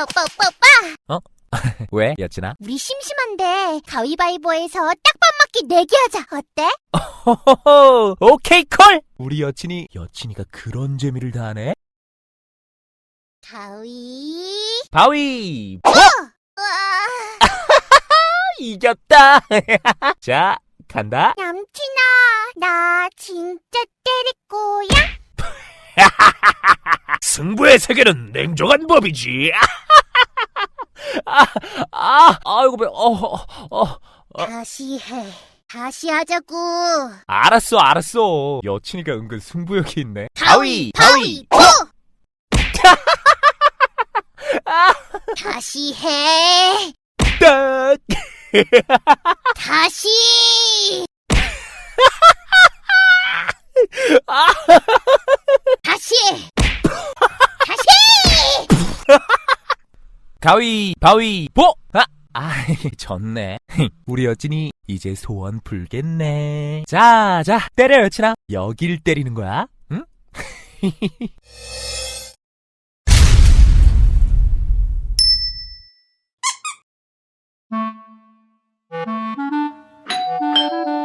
오빠 오빠 왜, 여친아? 우리 심심한데 가위바위보에서 딱밥 맞기 내기 하자 어때? 호호호, 오케이, 콜! 우리 여친이, 여친이가 그런 재미를 다하네? 가위 바위! 보! 우와 이겼다! 자, 간다. 남친아 나 진짜 때릴 거야? 승부의 세계는 냉정한 법이지. 아, 아, 아이고, 배, 어, 어, 어. 어. 다시 해 다시 하자고 알았어, 알았어. 여친이가 은근 승부욕이 있네. 바위 바위 보 다시 해 딱! 다시 아, 다시 다시 가위, 바위, 보! 아, 아, 졌네. 우리 여친이 이제 소원 풀겠네. 자, 자, 때려, 여친아. 여길 때리는 거야, 응?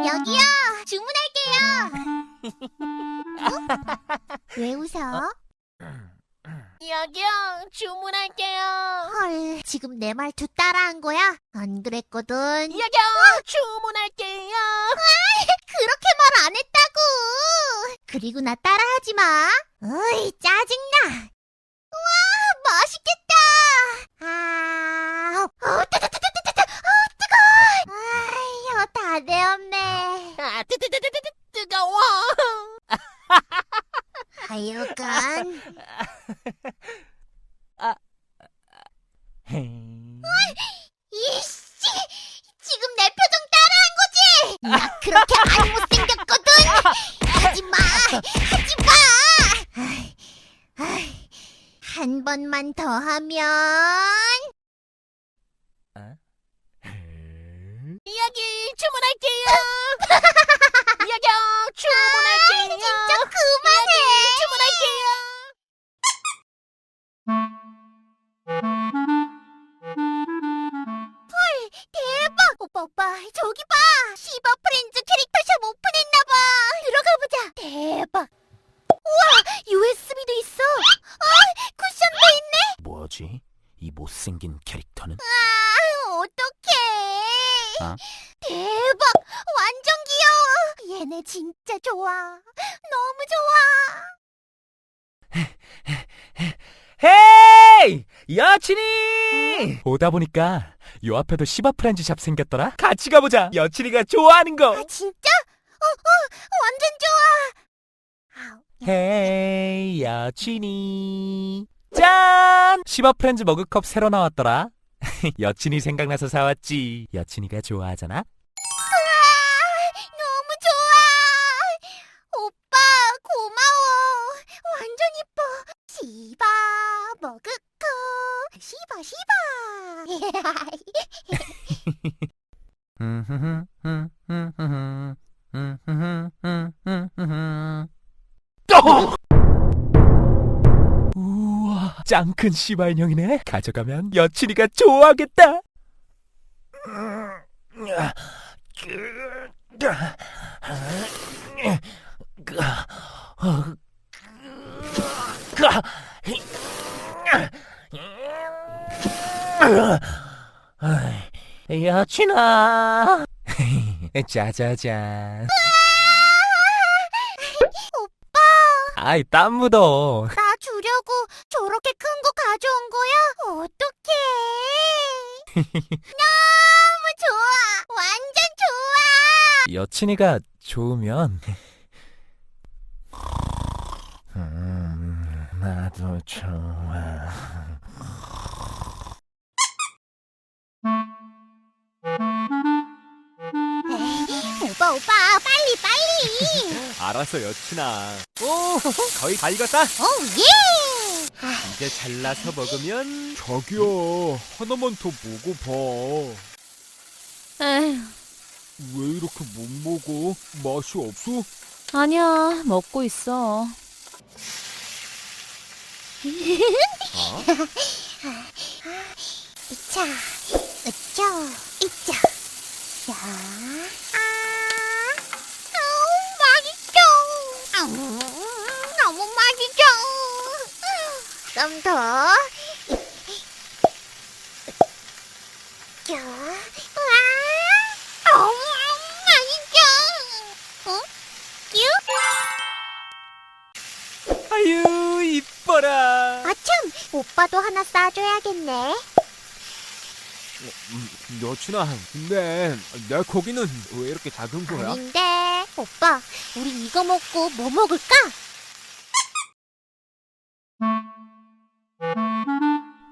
여기요 주문할게요 어? 왜 웃어? 여기요, 주문할게요. 헐 지금 내 말투 따라한 거야? 안 그랬거든 여기요, 주문할게요. 그렇게 말 안 했다고 그리고 나 따라하지 마 어이 짜증나 우와 맛있겠다 아 어, 어 뜨거 아휴 다 되었네 아, 뜨뜨뜨뜨뜨 뜨거워. 하여간 주문할게요. 여기요, 주문할게요. 진짜 그만해 주문할게요. 대박 오빠 오빠 저기 봐 시바 프렌즈 캐릭터샵 오픈했나봐 들어가 보자 대박 우와 USB도 있어 아 쿠션도 있네 뭐지? 이 못생긴 캐릭터는? 아 어떡해 어? 얘네 진짜 좋아 너무 좋아 헤이! 여친이! 오다 보니까 요 앞에도 시바 프렌즈 샵 생겼더라? 같이 가보자! 여친이가 좋아하는 거! 아 진짜? 어 어 완전 좋아 아우, 헤이, 여친이! 짠! 시바 프렌즈 머그컵 새로 나왔더라? 여친이 생각나서 사왔지. 여친이가 좋아하잖아? 우와, 짱큰 시바 인형이네. 가져가면 여친이가 좋아하겠다. 여친아. 짜자잔. 오빠, 아이, 땀 묻어. 나 주려고 저렇게 큰 거 가져온 거야? 어떡해. 너무 좋아. 완전 좋아. 여친이가 좋으면 음, 나도 좋아. 빨리, 빨리. 알았어 여친아. 오 거의 다 익었다. 오, 예. 이제 잘라서 먹으면 자기야 하나만 더 먹어봐. 에휴, 왜 이렇게 못 먹어? 맛이 없어? 아니야, 먹고 있어. 어? 으차, 으차, 이차. 자, 아, 아우, 너무 맛있죠. 좀 더. 자, 와, 아우, 맛있죠. 어? 뀨? 아유, 이뻐라. 아참, 오빠도 하나 싸줘야겠네. 여친아, 근데 내 고기는 왜 이렇게 작은 거야? 아닌데, 오빠, 우리 이거 먹고 뭐 먹을까?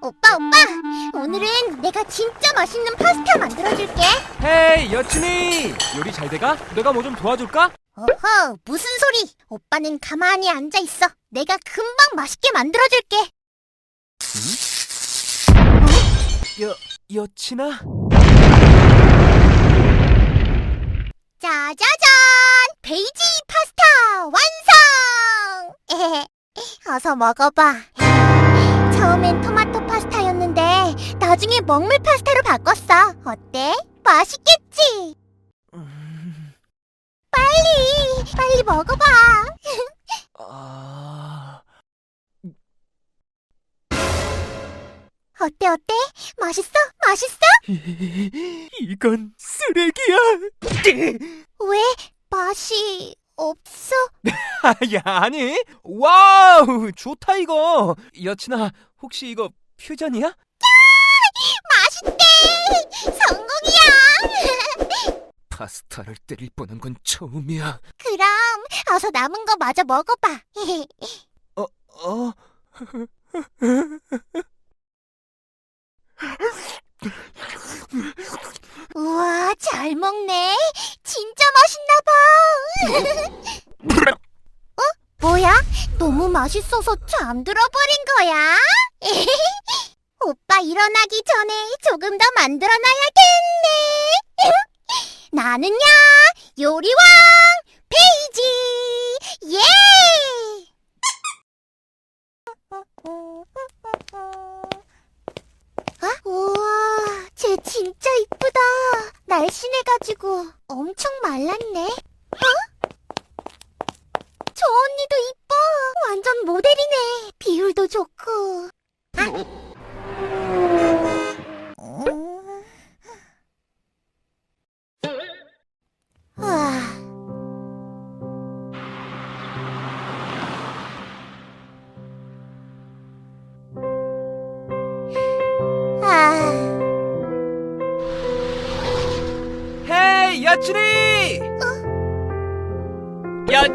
오빠, 오빠, 오늘은 내가 진짜 맛있는 파스타 만들어줄게. 헤이, 여친이! 요리 잘 돼가? 내가 뭐 좀 도와줄까? 어허, 무슨 소리? 오빠는 가만히 앉아 있어. 내가 금방 맛있게 만들어줄게. 여, 여친아? 짜자잔! 베이지 파스타 완성! 어서 먹어봐. 처음엔 토마토 파스타였는데 나중에 먹물 파스타로 바꿨어. 어때? 맛있겠지? 빨리, 빨리 먹어봐. 아... 어때, 어때? 맛있어? 맛있어? 이건 쓰레기야! 왜 맛이 없어? 아, 야, 아니? 와우! 좋다, 이거! 여친아, 혹시 이거 퓨전이야? 맛있대! 성공이야! 파스타를 때릴 뻔한 건 처음이야. 그럼 어서 남은 거 마저 먹어봐. 어? 우와, 잘 먹네. 진짜 맛있나 봐. 어? 뭐야? 너무 맛있어서 잠들어 버린 거야? 오빠 일어나기 전에 조금 더 만들어 놔야겠네. 나는야, 요리왕 페이지. 예! 아? 우와, 쟤 진짜 이쁘다. 날씬해가지고 엄청 말랐네. 어? 저 언니도 이뻐. 완전 모델이네. 비율도 좋고. 아?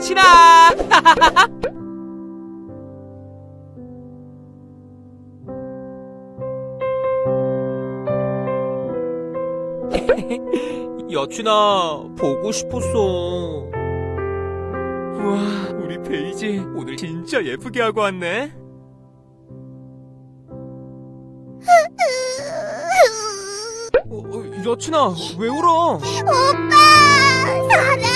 여친아! 여친아, 보고 싶었어. 우와, 우리 베이지 오늘 진짜 예쁘게 하고 왔네. 어, 어, 여친아, 왜 울어? 오빠 사랑해.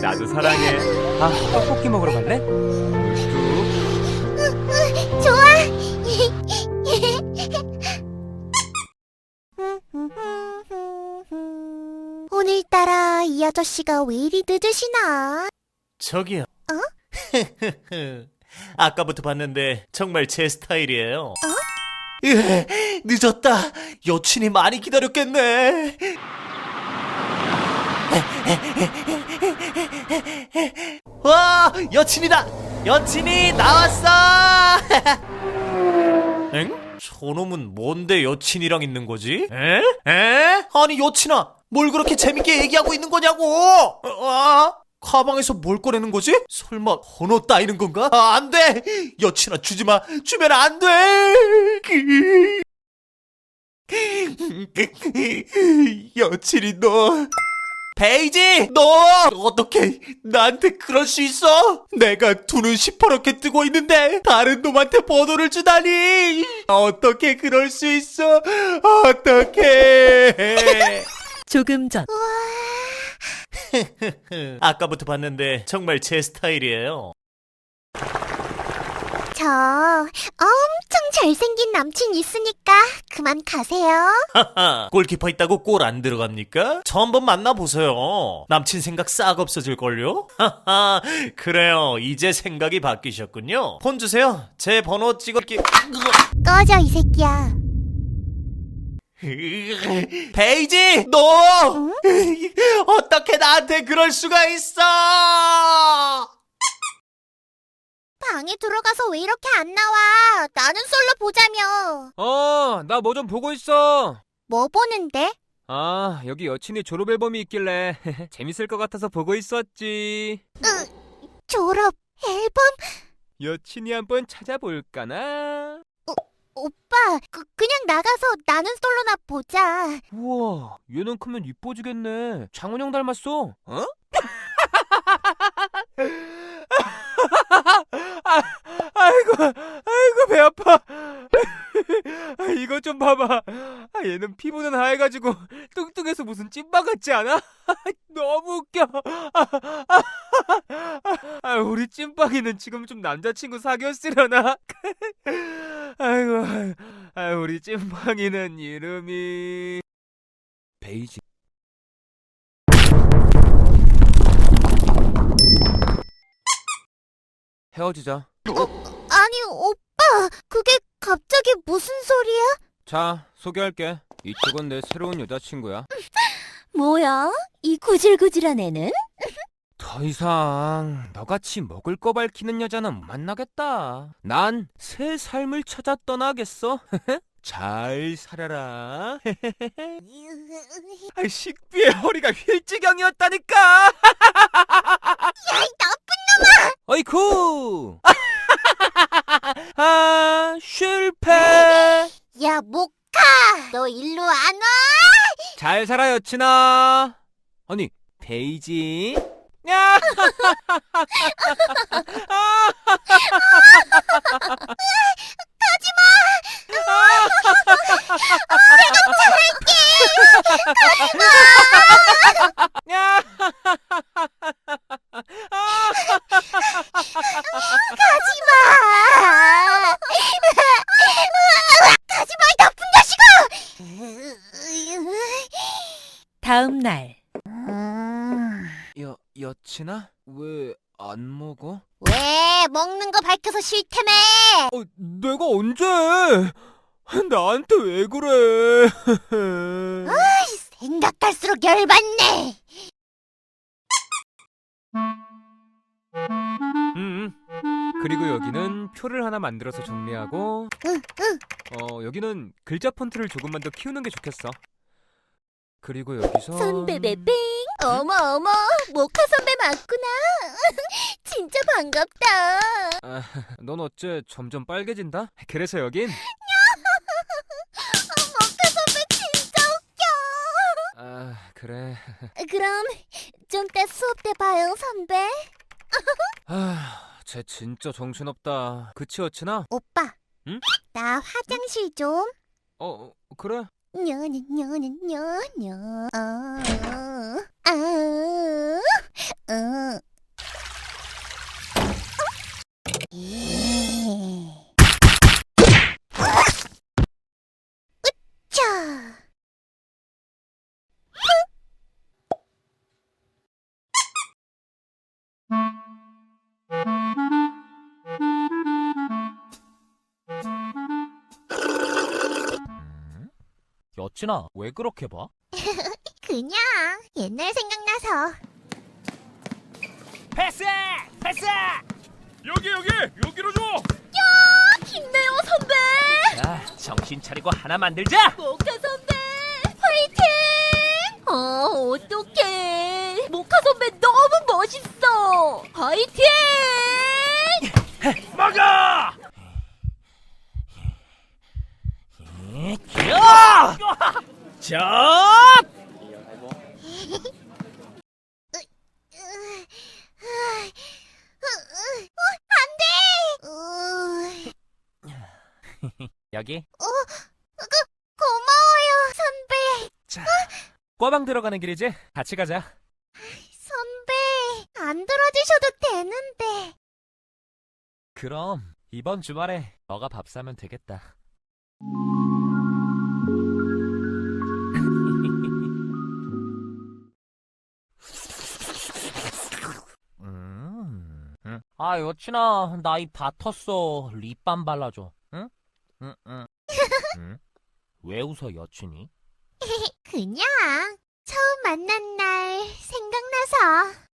나도 사랑해. 아, 떡볶이 먹으러 갈래? 쭉. 좋아. 오늘따라 이 아저씨가 왜 이리 늦으시나? 저기요. 어? 아까부터 봤는데 정말 제 스타일이에요. 예, 늦었다. 여친이 많이 기다렸겠네. 와, 여친이다. 여친이 나왔어. 엥? 저놈은 뭔데 여친이랑 있는 거지? 에? 에? 아니 여친아, 뭘 그렇게 재밌게 얘기하고 있는 거냐고? 어? 가방에서 뭘 꺼내는 거지? 설마 번호 따이는 건가? 아, 안 돼! 여친아 주지 마! 주면 안 돼! 여친이 너 베이지! 너 어떻게 나한테 그럴 수 있어? 내가 두 눈 시퍼렇게 뜨고 있는데 다른 놈한테 번호를 주다니! 어떻게 그럴 수 있어? 어떻게? 조금 전 아까부터 봤는데 정말 제 스타일이에요. 저 엄청 잘생긴 남친 있으니까 그만 가세요. 하하, 골키퍼 있다고 골 안 들어갑니까? 저 한번 만나보세요. 남친 생각 싹 없어질걸요? 하하, 그래요. 이제 생각이 바뀌셨군요. 폰 주세요. 제 번호 찍었기. 꺼져, 이 새끼야. 베이지, 너! 어떻게 나한테 그럴 수가 있어! 방에 들어가서 왜 이렇게 안 나와? 나는 솔로 보자며. 어, 나 뭐 좀 보고 있어. 뭐 보는데? 아, 여기 여친이 졸업 앨범이 있길래 재밌을 것 같아서 보고 있었지. 졸업 앨범? 여친이 한번 찾아볼까나? 오빠, 그, 그냥 나가서 나는 솔로나 보자. 우와, 얘는 크면 이뻐지겠네. 장원영 닮았어. 어? 아, 아이고, 아이고 배 아파. 아, 이거 좀 봐봐. 아, 얘는 피부는 하얘가지고 뚱뚱해서 무슨 찐빵 같지 않아? 너무 웃겨. 아, 아, 아, 우리 찐빵이는 지금 좀 남자친구 사귀었으려나? 아이고, 아, 우리 찐빵이는 이름이 베이지. 헤어지자. 아니, 오빠, 그게 갑자기 무슨 소리야? 자, 소개할게. 이쪽은 내 새로운 여자친구야. 뭐야? 이 구질구질한 애는? 더 이상 너같이 먹을 거 밝히는 여자는 못 만나겠다. 난 새 삶을 찾아 떠나겠어. 잘 살아라. 아, 식비의 허리가 휠지경이었다니까. 어이쿠. 아, 실패. 야, 못 가! 너 일로 안 와? 잘 살아 여친아. 아니 베이지. 야. 야. 가지 마! 가지 마, 이 나쁜 자식아! 다음 날. 여 여친아 왜 안 먹 어? 왜 먹는 거 밝혀서 싫다며? 어, 내가 언제? 나한테 왜 그래? 생각할수록 열받네. 음. 그리고 여기는 표를 하나 만들어서 정리하고 응, 응. 어, 여기는 글자 폰트를 조금만 더 키우는 게 좋겠어. 그리고 여기서 선배 베빙. 어머 어머, 모카 선배 맞구나. 반갑다. 아, 넌 어째 점점 빨개진다? 그래서 여긴 모카 선배 진짜 웃겨. 아, 그래. 그럼 좀 이따 수업 때 봐요, 선배. 아, 쟤 진짜 정신없다. 그치, 여친아? 오빠. 응? 나 화장실 좀. 어, 그래. 냐냐 냐냐 냐냐. 아. 아. 아. 여친아, 왜 그렇게 봐? 그냥 옛날 생각나서. 패스! 패스! 여기, 여기! 여기로 줘! 힘내요 선배. 자, 정신 차리고 하나 만들자! 모카 선배 화이팅! 어 어떡해 모카 선배 너무 멋있어 화이팅! 막아! 야! 자! 안 돼! 여기 고마워요, 선배. 꽈방 들어가는 길이지? 같이 가자. 선배, 안 들어주셔도 되는데. 그럼 이번 주말에 너가 밥 사면 되겠다. 아, 여친아, 나입 밭었어. 립밤 발라줘. 응? 응, 응. 응? 왜 웃어, 여친이? 그냥 처음 만난 날 생각나서.